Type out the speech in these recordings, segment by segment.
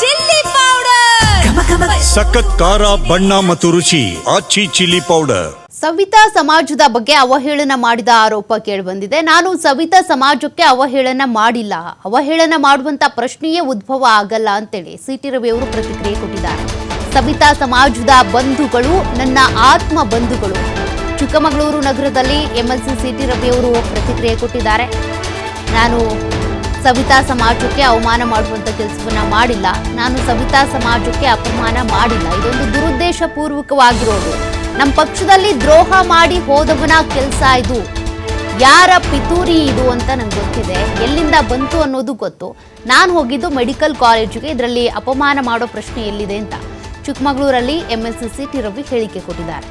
Chilli powder. ಸಖತ್ ಖಾರ ಬಣ್ಣ ಮತ್ತು ರುಚಿ ಆಚಿ ಚಿಲ್ಲಿ ಪೌಡರ್. ಸವಿತಾ ಸಮಾಜದ ಬಗ್ಗೆ ಅವಹೇಳನ ಮಾಡಿದ ಆರೋಪ ಕೇಳಿಬಂದಿದೆ. ನಾನು ಸವಿತಾ ಸಮಾಜಕ್ಕೆ ಅವಹೇಳನ ಮಾಡಿಲ್ಲ. ಅವಹೇಳನ ಮಾಡುವಂತ ಪ್ರಶ್ನೆಯೇ ಉದ್ಭವ ಆಗಲ್ಲ ಅಂತೇಳಿ ಸಿಟಿ ರವಿ ಅವರು ಪ್ರತಿಕ್ರಿಯೆ ಕೊಟ್ಟಿದ್ದಾರೆ. ಸವಿತಾ ಸಮಾಜದ ಬಂಧುಗಳು ನನ್ನ ಆತ್ಮ ಬಂಧುಗಳು. ಚಿಕ್ಕಮಗಳೂರು ನಗರದಲ್ಲಿ ಎಂಎಲ್ಸಿ ಸಿಟಿ ರವಿ ಅವರು ಪ್ರತಿಕ್ರಿಯೆ ಕೊಟ್ಟಿದ್ದಾರೆ. ನಾನು ಸವಿತಾ ಸಮಾಜಕ್ಕೆ ಅವಮಾನ ಮಾಡುವಂತ ಕೆಲಸವನ್ನ ಮಾಡಿಲ್ಲ. ನಾನು ಸವಿತಾ ಸಮಾಜಕ್ಕೆ ಅಪಮಾನ ಮಾಡಿಲ್ಲ. ಇದೊಂದು ದುರುದ್ದೇಶ ಪೂರ್ವಕವಾಗಿರೋದು ನಮ್ಮ ಪಕ್ಷದಲ್ಲಿ ದ್ರೋಹ ಮಾಡಿ ಹೋದವನ ಕೆಲಸ ಇದು. ಯಾರ ಪಿತೂರಿ ಇದು ಅಂತ ನಂಗೆ ಗೊತ್ತಿದೆ. ಎಲ್ಲಿಂದ ಬಂತು ಅನ್ನೋದು ಗೊತ್ತು. ನಾನು ಹೋಗಿದ್ದು ಮೆಡಿಕಲ್ ಕಾಲೇಜಿಗೆ. ಇದರಲ್ಲಿ ಅಪಮಾನ ಮಾಡೋ ಪ್ರಶ್ನೆ ಎಲ್ಲಿದೆ ಅಂತ ಚಿಕ್ಕಮಗಳೂರಲ್ಲಿ ಸಿ ಸಿ ರವಿ ಹೇಳಿಕೆ ಕೊಟ್ಟಿದ್ದಾರೆ.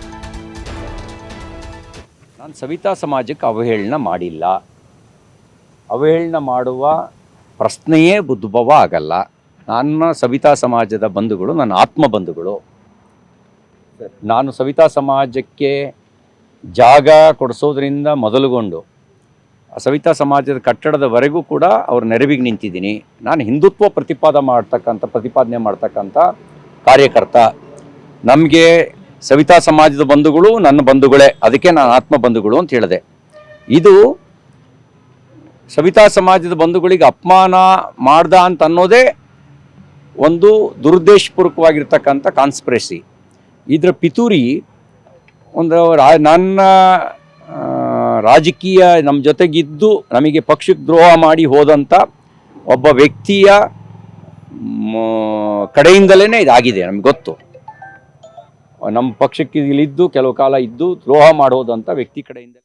ನಾನು ಸವಿತಾ ಸಮಾಜಕ್ಕೆ ಅವಹೇಳನ ಮಾಡಿಲ್ಲ. ಅವಹೇಳನ ಮಾಡುವ ಪ್ರಶ್ನೆಯೇ ಉದ್ಭವ ಆಗಲ್ಲ. ನನ್ನ ಸವಿತಾ ಸಮಾಜದ ಬಂಧುಗಳು, ನನ್ನ ಆತ್ಮ ಬಂಧುಗಳು. ನಾನು ಸವಿತಾ ಸಮಾಜಕ್ಕೆ ಜಾಗ ಕೊಡಿಸೋದ್ರಿಂದ ಮೊದಲುಗೊಂಡು, ಸವಿತಾ ಸಮಾಜದ ಕಟ್ಟಡದವರೆಗೂ ಕೂಡ ಅವ್ರ ನೆರವಿಗೆ ನಿಂತಿದ್ದೀನಿ. ನಾನು ಹಿಂದುತ್ವ ಪ್ರತಿಪಾದ ಮಾಡ್ತಕ್ಕಂಥ, ಪ್ರತಿಪಾದನೆ ಮಾಡ್ತಕ್ಕಂಥ ಕಾರ್ಯಕರ್ತ. ನಮಗೆ ಸವಿತಾ ಸಮಾಜದ ಬಂಧುಗಳು ನನ್ನ ಬಂಧುಗಳೇ. ಅದಕ್ಕೆ ನಾನು ಆತ್ಮ ಬಂಧುಗಳು ಅಂತ ಹೇಳಿದೆ. ಇದು ಸವಿತಾ ಸಮಾಜದ ಬಂಧುಗಳಿಗೆ ಅಪಮಾನ ಮಾಡ್ದ ಅಂತ ಅನ್ನೋದೇ ಒಂದು ದುರುದ್ದೇಶಪೂರ್ವಕವಾಗಿರ್ತಕ್ಕಂಥ ಕಾನ್ಸ್ಪಿರಸಿ ಇದರ ಪಿತೂರಿ ಒಂದು ನನ್ನ ರಾಜಕೀಯ ನಮ್ಮ ಜೊತೆಗಿದ್ದು ನಮಗೆ ಪಕ್ಷಕ್ಕೆ ದ್ರೋಹ ಮಾಡಿ ಹೋದಂಥ ಒಬ್ಬ ವ್ಯಕ್ತಿಯ ಕಡೆಯಿಂದಲೇ ಇದಾಗಿದೆ ನಮ್ಗೆ ಗೊತ್ತು. ನಮ್ಮ ಪಕ್ಷಕ್ಕೆ ಇಲ್ಲಿದ್ದು, ಕೆಲವು ಕಾಲ ಇದ್ದು ದ್ರೋಹ ಮಾಡೋದಂಥ ವ್ಯಕ್ತಿ ಕಡೆಯಿಂದ.